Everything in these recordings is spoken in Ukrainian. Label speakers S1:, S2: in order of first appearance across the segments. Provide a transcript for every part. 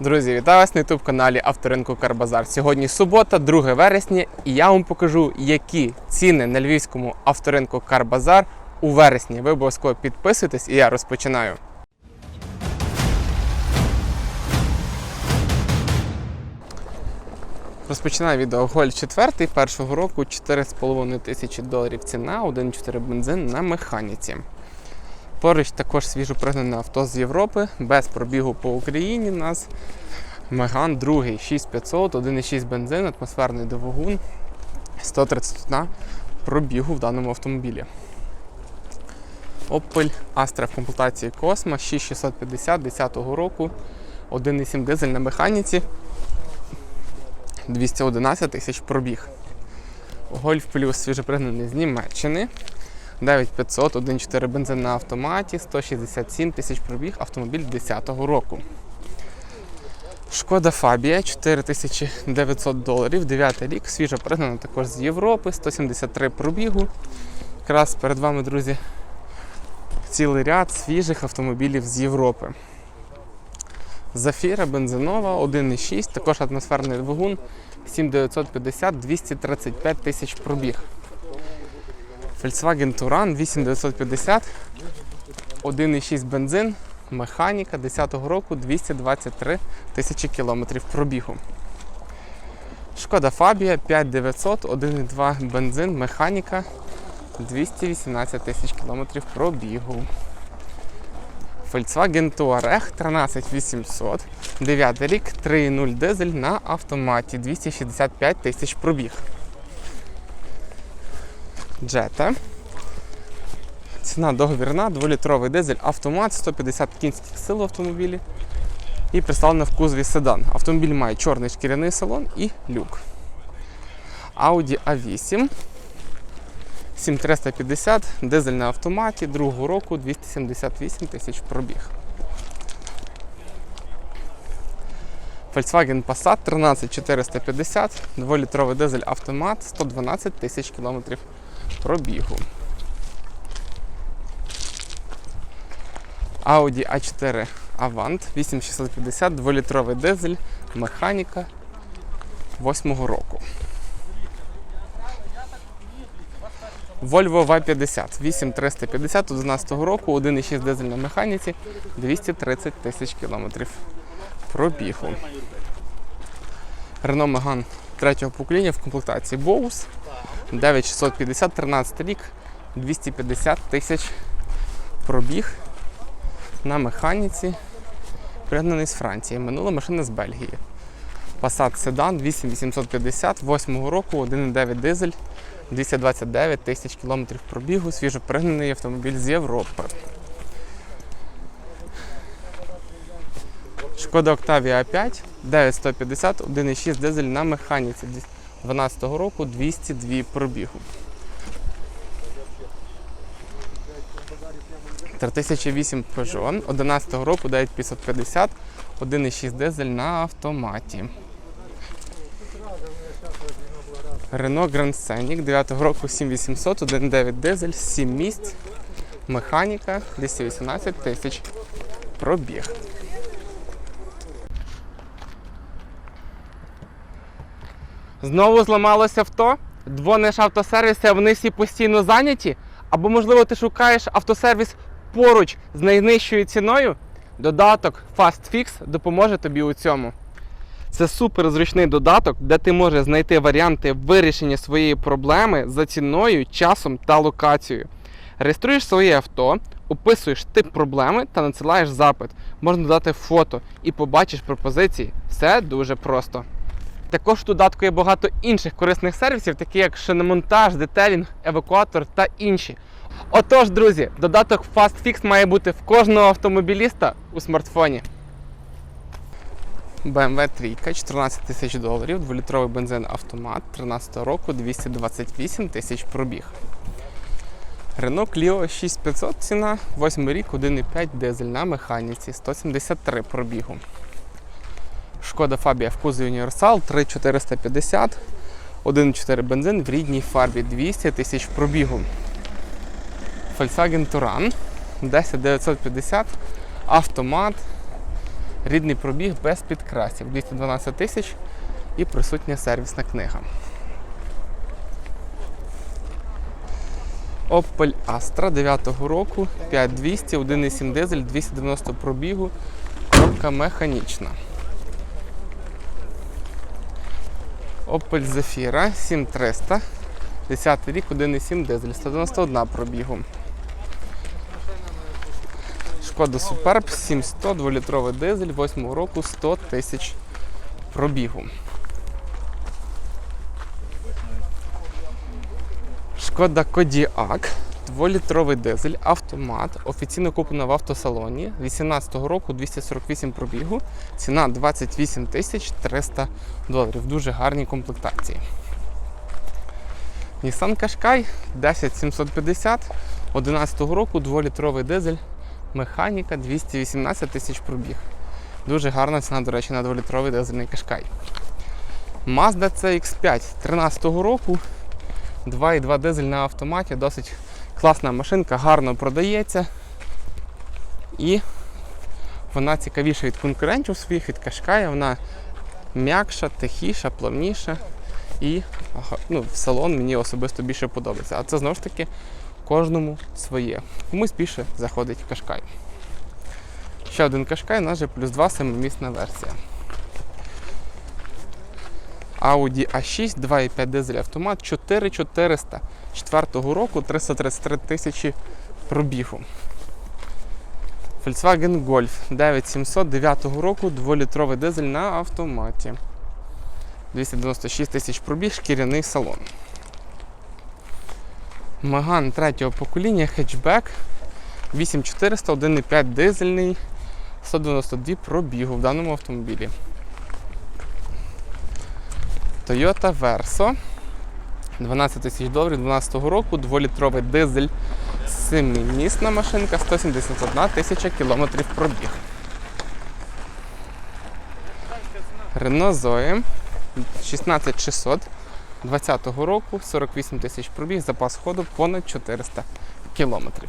S1: Друзі, вітаю вас на youtube каналі Авторинку Карбазар. Сьогодні субота, 2 вересня, і я вам покажу, які ціни на львівському авторинку Карбазар у вересні. Ви обов'язково підписуйтесь і я розпочинаю. Розпочинаю відео Гольф 4 першого року 4,5 тисячі доларів ціна, 1,4 бензин на механіці. Поруч також свіжо пригнане авто з Європи, без пробігу по Україні. У нас Меган 2 6500, 1,6 бензин, атмосферний двигун, 131 пробігу в даному автомобілі. Opel Astra в комплектації Cosmo 6650 10 року, 1,7 дизель на механіці, 211 тисяч пробіг. Golf Plus свіжопригнаний з Німеччини. 9500, 1,4 бензин на автоматі, 167 тисяч пробіг, автомобіль 2010 року. Шкода Фабія 4900 доларів, 9 рік, свіжо пригнана також з Європи, 173 пробігу. Якраз перед вами, друзі, цілий ряд свіжих автомобілів з Європи. Зафіра бензинова 1,6, також атмосферний двигун 7950, 235 тисяч пробіг. Volkswagen Touran 8950, 1,6 бензин, механіка 10-го року 223 тисячі кілометрів пробігу. Шкода Фабія 5900, 1,2 бензин, механіка 218 тисяч кілометрів пробігу. Volkswagen Touareg 13800, 9 рік, 3,0 дизель на автоматі, 265 тисяч пробіг. Джета. Ціна договірна, 2-літровий дизель, автомат, 150 кінських сил в автомобілі і представлена в кузові седан. Автомобіль має чорний шкіряний салон і люк. Audi A8 7350, дизель на автоматі, другого року 278 тисяч пробіг. Volkswagen Passat 13450, 2-літровий дизель автомат, 112 тисяч кілометрів пробігу. Audi A4 Avant 8650, 2-літровий дизель, механіка 8 року. Volvo V50 8350 11 року, 1,6 дизель на механіці, 230 тисяч кілометрів пробігу. Renault Megane третього покоління в комплектації Bose 9650, 13 рік, 250 тисяч пробіг на механіці, пригнаний з Франції. Минула машина з Бельгії. Passat Sedan 8850, 8 року, 1,9 дизель, 229 тисяч кілометрів пробігу, свіжо пригнаний автомобіль з Європи. Шкода Octavia A5 9150, 1,6 дизель на механіці 2012 року 202 пробігу. 3008 Peugeot 11 року 9550, 1,6 дизель на автоматі. Renault Grand Scenic 9 року 7800, 1,9 дизель, 7 місць, механіка 218 тисяч пробіг. Знову зламалося авто, дзвониш автосервіси, а вони всі постійно зайняті. Або, можливо, ти шукаєш автосервіс поруч з найнижчою ціною. Додаток FastFix допоможе тобі у цьому. Це супер зручний додаток, де ти можеш знайти варіанти вирішення своєї проблеми за ціною, часом та локацією. Реєструєш своє авто, описуєш тип проблеми та надсилаєш запит. Можна додати фото і побачиш пропозиції. Все дуже просто. Також в додатку є багато інших корисних сервісів, такі як шиномонтаж, детелінг, евакуатор та інші. Отож, друзі, додаток FastFix має бути в кожного автомобіліста у смартфоні. BMW 3, 14 тисяч доларів, 2-літровий бензин автомат 13 року, 228 тисяч пробіг. Renault Clio 6500 ціна, 8 рік, 1,5 дизель на механіці, 173 пробігу. Шкода Фабія в кузові Універсал 3450, 1,4 бензин в рідній фарбі 200 тисяч пробігу. Volkswagen Touran 10950, автомат Рідний пробіг без підкрасів 212 тисяч і присутня сервісна книга. Opel Astra 9 року, 5200, 1,7 дизель, 290 пробігу, коробка механічна. Opel Zafira 7300, 10 рік, 1,7 дизель, 191 пробігу. Шкода Superb 700, 2-літровий дизель, 8 року, 100 тисяч пробігу. Шкода Кодіак, 2-літровий дизель, автомат, офіційно куплена в автосалоні 18-го року 248 пробігу, ціна 28 тисяч 300 доларів. Дуже гарній комплектації. Nissan Qashqai 10750, 11-го року 2-літровий дизель, механіка 218 тисяч пробіг. Дуже гарна ціна, до речі, на 2-літровий дизельний Qashqai. Mazda CX5 13-го року 2,2 дизель на автоматі, досить класна машинка, гарно продається. І вона цікавіша від конкурентів своїх, від Кашкая, вона м'якша, тихіша, плавніша. І ну, в салон мені особисто більше подобається. А це знову ж таки кожному своє. Комусь більше заходить Кашкай. Ще один Кашкай, у нас же плюс 2 семимісна версія. Audi A6, 2,5 дизель автомат, 4400 4 року, 333 тисячі пробігу. Volkswagen Golf 9700 9 року, 2-літровий дизель на автоматі. 296 тисяч пробіг, шкіряний салон. Маган третього покоління, хетчбек 8400, 1,5 дизельний, 192 пробігу в даному автомобілі. Toyota Verso 12 тисяч доларів 12 року, 2-літровий дизель, 7-місна машинка, 171 тисяча кілометрів пробіг. Renault Zoe 16600 20 року, 48 тисяч пробіг, запас ходу понад 400 кілометрів.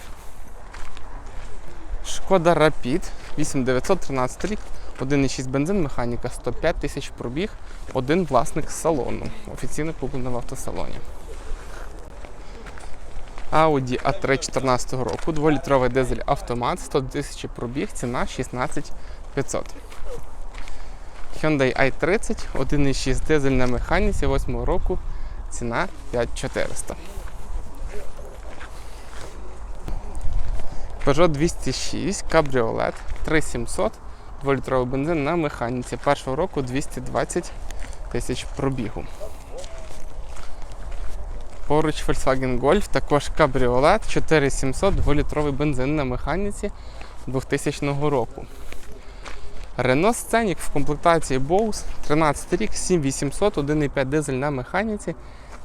S1: Шкода Rapid 8913 рік, 1,6 бензин, механіка 105 тисяч пробіг, один власник салону. Офіційно куплено в автосалоні. Audi A3 14 року, 2-літровий дизель автомат, 100 тисяч пробіг, ціна 16500. Hyundai i30, 1,6 дизель на механіці 8 року, ціна 5400. Peugeot 206, кабріолет 3700, 2-літровий бензин на механіці. Першого року 220 тисяч пробігу. Поруч Volkswagen Golf, також кабріолет 4700, 2-літровий бензин на механіці 2000 року. Renault Scenic в комплектації Bose 13 рік, 7800, 1,5 дизель на механіці,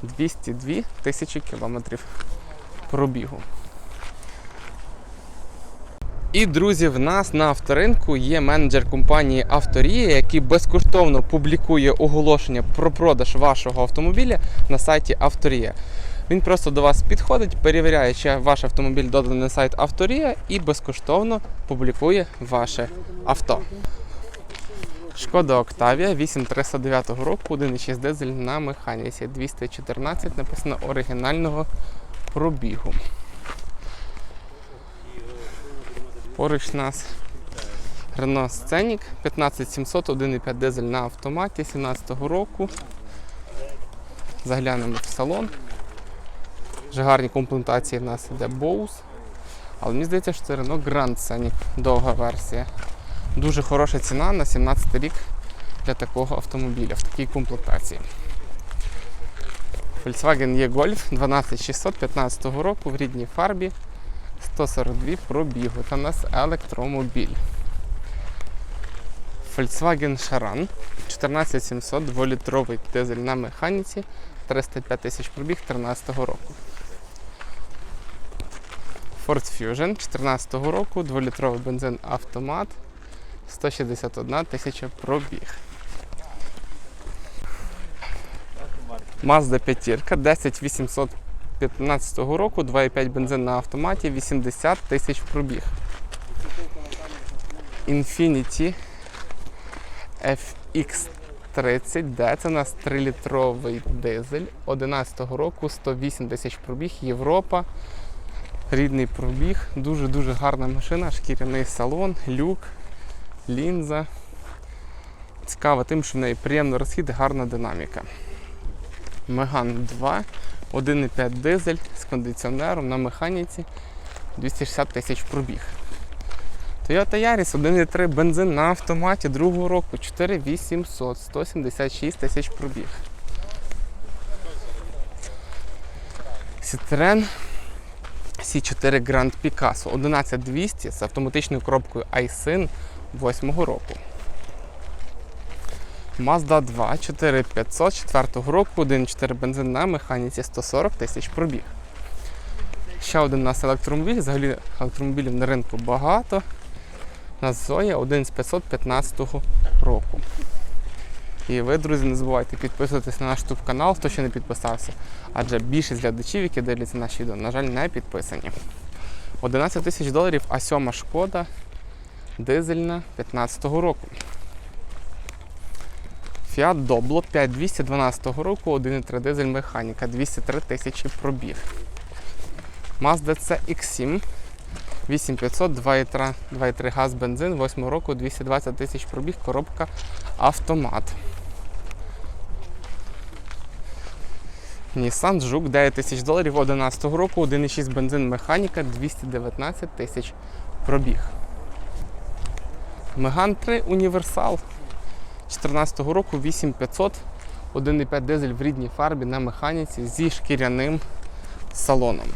S1: 202 тисячі кілометрів пробігу. І, друзі, в нас на авторинку є менеджер компанії Авторія, який безкоштовно публікує оголошення про продаж вашого автомобіля на сайті Авторія. Він просто до вас підходить, перевіряє, чи ваш автомобіль доданий на сайт Авторія і безкоштовно публікує ваше авто. Шкода Октавія 8309 року, 1,6 дизель на механіці, 214 написано оригінального пробігу. Поруч нас Renault Scenic 15700, 1,5 дизель на автоматі 17 року. Заглянемо в салон. Вже гарні комплектації в нас іде Bose. Але мені здається, що це Renault Grand Scenic, довга версія. Дуже хороша ціна на 17 рік для такого автомобіля в такій комплектації. Volkswagen E-Golf 12600 15 року в рідній фарбі 142 пробігу. Та у нас електромобіль. Volkswagen Charan 14700 2-літровий дизель на механіці 305 тисяч пробіг 13 року. Ford Fusion 14 року, 2-літровий бензин автомат 161 тисяча пробіг. Mazda 5 10815 року, 2,5 бензин на автоматі, 80 тисяч пробіг. Infiniti FX30D. Це у нас 3-літровий дизель 11-го року, 108 тисяч пробіг, Європа. Рідний пробіг, дуже-дуже гарна машина, шкіряний салон, люк, лінза. Цікаво тим, що в неї приємний розхід гарна динаміка. Меган 2, 1,5 дизель з кондиціонером на механіці 260 тисяч пробіг. Toyota Yaris 1,3 бензин на автоматі другого року 4800, 176 тисяч пробіг. Citroen C4 Grand Picasso 11200 з автоматичною коробкою iSyn 8 року. Mazda 2 4500 4 року, 1,4 бензин на механіці 140 тисяч пробіг. Ще один у нас електромобіль, взагалі електромобілів на ринку багато. У нас Zoya 1 з 515 року. І ви, друзі, не забувайте підписуватись на наш YouTube канал, хто ще не підписався. Адже більшість глядачів, які дивляться наші відео, на жаль, не підписані. 11 тисяч доларів, а сьома шкода дизельна 15 року. Fiat Doblo 5212 року, 1,3 дизель механіка, 203 тисячі пробіг. Mazda CX7 8500, 2,3 2,3 газ бензин, 8 року, 220 тисяч пробіг, коробка автомат. Nissan Juke 9 тисяч доларів 11 року, 1,6 бензин механіка, 219 тисяч пробіг. Megane 3 Універсал 2014 року 8500, 1,5 дизель в рідній фарбі на механіці зі шкіряним салоном.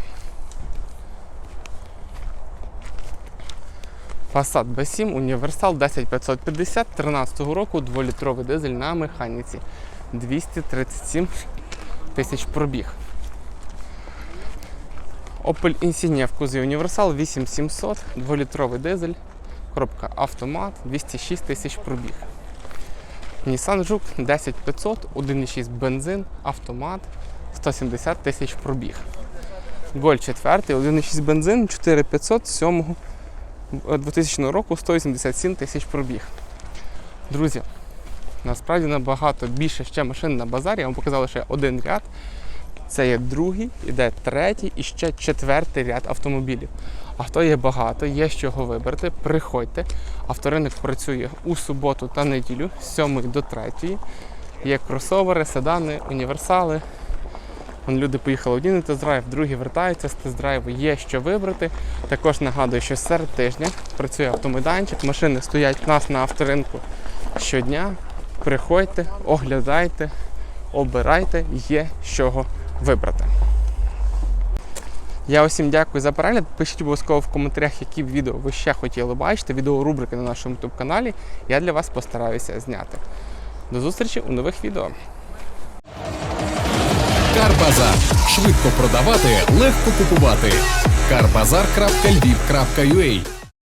S1: Passat B7 Універсал 10550 13 року 2-літровий дизель на механіці 237 тисяч пробіг. Opel Insignia в кузові Універсал 8700, 2-літровий дизель, коробка автомат 206 тисяч пробіг. Nissan Жук 10500, 1,6 бензин, автомат 170 тисяч пробіг. Голь 4, 1,6 бензин, 4500 7 2000 року 187 тисяч пробіг. Друзі, насправді набагато більше ще машин на базарі. Я вам показав лише один ряд. Це є другий, іде третій і ще четвертий ряд автомобілів. Авто є багато, є з чого вибрати. Приходьте. Авторинок працює у суботу та неділю з 7 до 3. Є кросовери, седани, універсали. Вон люди поїхали один на тест-драйв, другі вертаються з тест-драйву, є що вибрати. Також нагадую, що серед тижня працює автомайданчик, машини стоять у нас на авторинку щодня. Приходьте, оглядайте, обирайте, є з чого вибрати. Я усім дякую за перегляд. Пишіть обов'язково в коментарях, які відео ви ще хотіли бачити. Відеорубрики на нашому YouTube каналі. Я для вас постараюся зняти. До зустрічі у нових відео.
S2: Карбазар. Швидко продавати, легко купувати. Карбазар.львів.ua